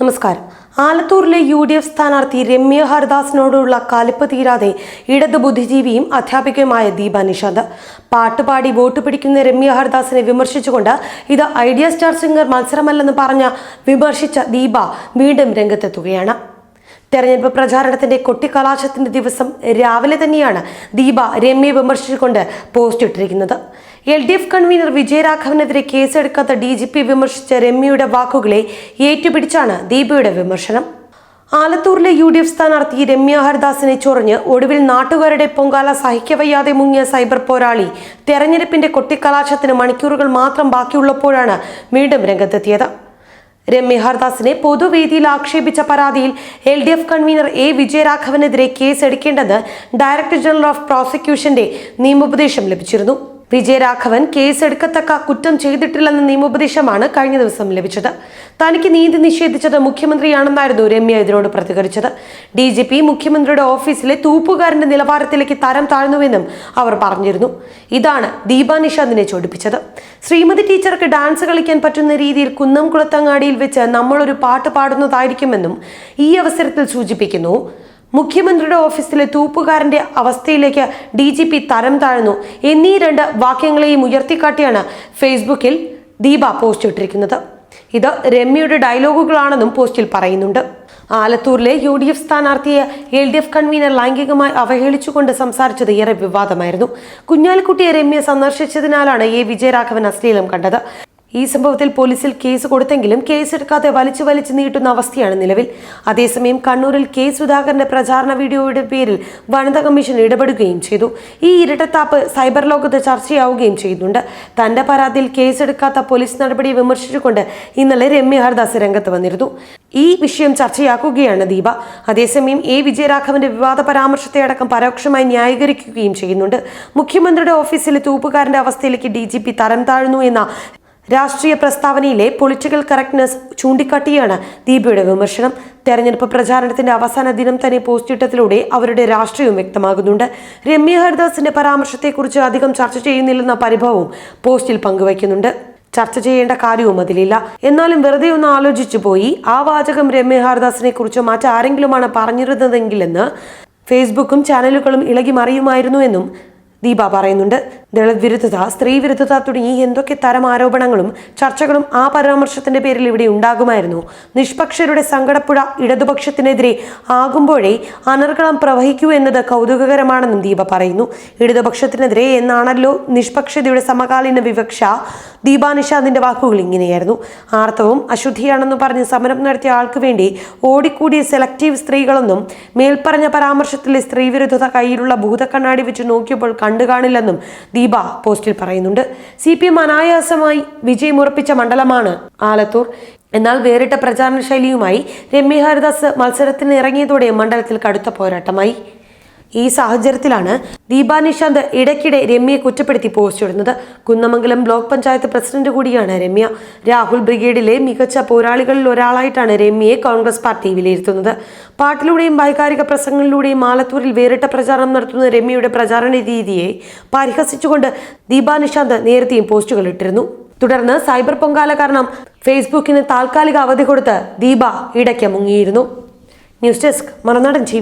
നമസ്കാരം. ആലത്തൂരിലെ U D F സ്ഥാനാർത്ഥി രമ്യ ഹരിദാസിനോടുള്ള കലിപ്പ് തീരാതെ ഇടത് ബുദ്ധിജീവിയും അധ്യാപികയുമായ ദീപ നിഷാദ് പാട്ടുപാടി വോട്ട് പിടിക്കുന്ന രമ്യ ഹരിദാസിനെ വിമർശിച്ചുകൊണ്ട് ഇത് ഐഡിയ സ്റ്റാർ സിംഗർ മത്സരമല്ലെന്ന് പറഞ്ഞ വിമർശിച്ച ദീപ വീണ്ടും രംഗത്തെത്തുകയാണ്. തെരഞ്ഞെടുപ്പ് പ്രചാരണത്തിന്റെ കൊട്ടിക്കലാശത്തിന്റെ ദിവസം രാവിലെ തന്നെയാണ് ദീപ രമ്യയെ വിമർശിച്ചുകൊണ്ട് പോസ്റ്റ് ഇട്ടിരിക്കുന്നത്. എൽ ഡി എഫ് കൺവീനർ വിജയരാഘവനെതിരെ കേസെടുക്കാത്ത ഡി ജി പി വിമർശിച്ച രമ്യയുടെ വാക്കുകളെ ഏറ്റുപിടിച്ചാണ് ദീപയുടെ വിമർശനം. ആലത്തൂരിലെ യു ഡി എഫ് സ്ഥാനാർത്ഥി രമ്യ ഹരിദാസിനെ ചൊറിഞ്ഞ് ഒടുവിൽ നാട്ടുകാരുടെ പൊങ്കാല സഹിക്കവയ്യാതെ മുങ്ങിയ സൈബർ പോരാളി തെരഞ്ഞെടുപ്പിന്റെ കൊട്ടിക്കലാശത്തിന് മണിക്കൂറുകൾ മാത്രം ബാക്കിയുള്ളപ്പോഴാണ് വീണ്ടും രംഗത്തെത്തിയത്. രമ്യ ഹർദാസിനെ പൊതുവേദിയിൽ ആക്ഷേപിച്ച പരാതിയിൽ L D F convener A വിജയരാഘവനെതിരെ case എടുക്കേണ്ടെന്ന് ഡയറക്ടർ ജനറൽ ഓഫ് പ്രോസിക്യൂഷന്റെ നിയമോപദേശം ലഭിച്ചിരുന്നു. വിജയരാഘവൻ കേസെടുക്കത്തക്ക കുറ്റം ചെയ്തിട്ടില്ലെന്ന നിയമോപദേശമാണ് കഴിഞ്ഞ ദിവസം ലഭിച്ചത്. തനിക്ക് നീതി നിഷേധിച്ചത് മുഖ്യമന്ത്രിയാണെന്നായിരുന്നു രമ്യ ഇതിനോട് പ്രതികരിച്ചത്. ഡി ജി പി മുഖ്യമന്ത്രിയുടെ ഓഫീസിലെ തൂപ്പുകാരന്റെ നിലവാരത്തിലേക്ക് തരം താഴ്ന്നുവെന്നും അവർ പറഞ്ഞിരുന്നു. ഇതാണ് ദീപ നിഷാദിനെ ചോടിപ്പിച്ചത്. ശ്രീമതി ടീച്ചർക്ക് ഡാൻസ് കളിക്കാൻ പറ്റുന്ന രീതിയിൽ കുന്നം കുളത്തങ്ങാടിയിൽ വെച്ച് നമ്മളൊരു പാട്ട് പാടുന്നതായിരിക്കുമെന്നും ഈ അവസരത്തിൽ സൂചിപ്പിക്കുന്നു. മുഖ്യമന്ത്രിയുടെ ഓഫീസിലെ തൂപ്പുകാരന്റെ അവസ്ഥയിലേക്ക് ഡി ജി പി തരം താഴ്ന്നു. എന്നീ രണ്ട് വാക്യങ്ങളെയും ഉയർത്തിക്കാട്ടിയാണ് ഫേസ്ബുക്കിൽ ദീപ പോസ്റ്റ് ഇട്ടിരിക്കുന്നത്. ഇത് രമ്യയുടെ ഡയലോഗുകളാണെന്നും പോസ്റ്റിൽ പറയുന്നുണ്ട്. ആലത്തൂരിലെ യു ഡി എഫ് സ്ഥാനാർത്ഥിയെ എൽ ഡി എഫ് കൺവീനർ ലൈംഗികമായി അവഹേളിച്ചുകൊണ്ട് സംസാരിച്ചത് ഏറെ വിവാദമായിരുന്നു. കുഞ്ഞാലിക്കുട്ടിയെ രമ്യ സന്ദർശിച്ചതിനാലാണ് എ വിജയരാഘവൻ അശ്ലീലം കണ്ടത്. ഈ സംഭവത്തിൽ പോലീസിൽ കേസ് കൊടുത്തെങ്കിലും കേസെടുക്കാതെ വലിച്ചു വലിച്ചു നീട്ടുന്ന അവസ്ഥയാണ് നിലവിൽ. അതേസമയം കണ്ണൂരിൽ കെ സുധാകരന്റെ പ്രചാരണ വീഡിയോയുടെ പേരിൽ വനിതാ കമ്മീഷൻ ഇടപെടുകയും ചെയ്തു. ഈ ഇരട്ടത്താപ്പ് സൈബർ ലോകത്ത് ചർച്ചയാവുകയും ചെയ്യുന്നുണ്ട്. തന്റെ പരാതിയിൽ കേസെടുക്കാത്ത പോലീസ് നടപടിയെ വിമർശിച്ചുകൊണ്ട് ഇന്നലെ രമ്യ ഹർദാസ് രംഗത്ത് വന്നിരുന്നു. ഈ വിഷയം ചർച്ചയാക്കുകയാണ് ദീപ. അതേസമയം എ വിജയരാഘവന്റെ വിവാദ പരാമർശത്തെ അടക്കം പരോക്ഷമായി ന്യായീകരിക്കുകയും ചെയ്യുന്നുണ്ട്. മുഖ്യമന്ത്രിയുടെ ഓഫീസിലെ തൂപ്പുകാരന്റെ അവസ്ഥയിലേക്ക് ഡി ജി പി തരം താഴ്ന്നു എന്ന രാഷ്ട്രീയ പ്രസ്താവനയിലെ പൊളിറ്റിക്കൽ കറക്റ്റ്നെസ് ചൂണ്ടിക്കാട്ടിയാണ് ദീപയുടെ വിമർശനം. തെരഞ്ഞെടുപ്പ് പ്രചാരണത്തിന്റെ അവസാന ദിനം തന്നെ പോസ്റ്റിട്ടത്തിലൂടെ അവരുടെ രാഷ്ട്രീയവും വ്യക്തമാകുന്നുണ്ട്. രമ്യ ഹരിദാസിന്റെ പരാമർശത്തെക്കുറിച്ച് അധികം ചർച്ച ചെയ്യുന്നില്ലെന്ന പരിഭവവും പോസ്റ്റിൽ പങ്കുവയ്ക്കുന്നുണ്ട്. ചർച്ച ചെയ്യേണ്ട കാര്യവും അതിലില്ല. എന്നാലും വെറുതെ ഒന്ന് ആലോചിച്ചു പോയി. ആ വാചകം രമ്യ ഹരിദാസിനെ കുറിച്ച് മറ്റാരെങ്കിലുമാണ് പറഞ്ഞിരുന്നതെങ്കിലെന്ന് ഫേസ്ബുക്കും ചാനലുകളും ഇളകി മറിയുമായിരുന്നു എന്നും ദീപ പറയുന്നുണ്ട്. ദളിത് വിരുദ്ധത സ്ത്രീ വിരുദ്ധത തുടങ്ങി എന്തൊക്കെ തരം ആരോപണങ്ങളും ചർച്ചകളും ആ പരാമർശത്തിന്റെ പേരിൽ ഇവിടെ ഉണ്ടാകുമായിരുന്നു. നിഷ്പക്ഷരുടെ സങ്കടപ്പുഴ ഇടതുപക്ഷത്തിനെതിരെ ആകുമ്പോഴേ അനർഗളം പ്രവഹിക്കൂ എന്നത് കൗതുകകരമാണെന്നും ദീപ പറയുന്നു. ഇടതുപക്ഷത്തിനെതിരെ എന്നാണല്ലോ നിഷ്പക്ഷതയുടെ സമകാലീന വിവക്ഷ ദീപാനിഷാദിന്റെ വാക്കുകൾ ഇങ്ങനെയായിരുന്നു. ആർത്തവും അശുദ്ധിയാണെന്ന് പറഞ്ഞ് സമരം നടത്തിയ ആൾക്ക് വേണ്ടി ഓടിക്കൂടിയ സെലക്റ്റീവ് സ്ത്രീകളൊന്നും മേൽപ്പറഞ്ഞ പരാമർശത്തിലെ സ്ത്രീവിരുദ്ധത കയ്യിലുള്ള ഭൂതക്കണ്ണാടി വെച്ച് നോക്കിയപ്പോൾ കണ്ടു കാണില്ലെന്നും ദീപ പോസ്റ്റിൽ പറയുന്നുണ്ട്. സി പി എം അനായാസമായി വിജയമുറപ്പിച്ച മണ്ഡലമാണ് ആലത്തൂർ. എന്നാൽ വേറിട്ട പ്രചാരണ ശൈലിയുമായി രമ്യ ഹരിദാസ് മത്സരത്തിന് ഇറങ്ങിയതോടെ മണ്ഡലത്തിൽ കടുത്ത പോരാട്ടമായി. ഈ സാഹചര്യത്തിലാണ് ദീപാ നിഷാന്ത് ഇടയ്ക്കിടെ രമ്യയെ കുറ്റപ്പെടുത്തി പോസ്റ്റ് ഇടുന്നത്. കുന്നമംഗലം ബ്ലോക്ക് പഞ്ചായത്ത് പ്രസിഡന്റ് കൂടിയാണ് രമ്യ. രാഹുൽ ബ്രിഗേഡിലെ മികച്ച പോരാളികളിൽ ഒരാളായിട്ടാണ് രമ്യയെ കോൺഗ്രസ് പാർട്ടി വിലയിരുത്തുന്നത്. പാട്ടിലൂടെയും വൈകാരിക പ്രസംഗങ്ങളിലൂടെയും ആലത്തൂരിൽ വേറിട്ട പ്രചാരണം നടത്തുന്ന രമ്യയുടെ പ്രചാരണ രീതിയെ പരിഹസിച്ചുകൊണ്ട് ദീപാ നിഷാന്ത് നേരത്തെയും പോസ്റ്റുകൾ ഇട്ടിരുന്നു. തുടർന്ന് സൈബർ പൊങ്കാല കാരണം ഫേസ്ബുക്കിന് താൽക്കാലിക അവധി കൊടുത്ത് ദീപ ഇടയ്ക്ക് മുങ്ങിയിരുന്നു. News desk Marunadan T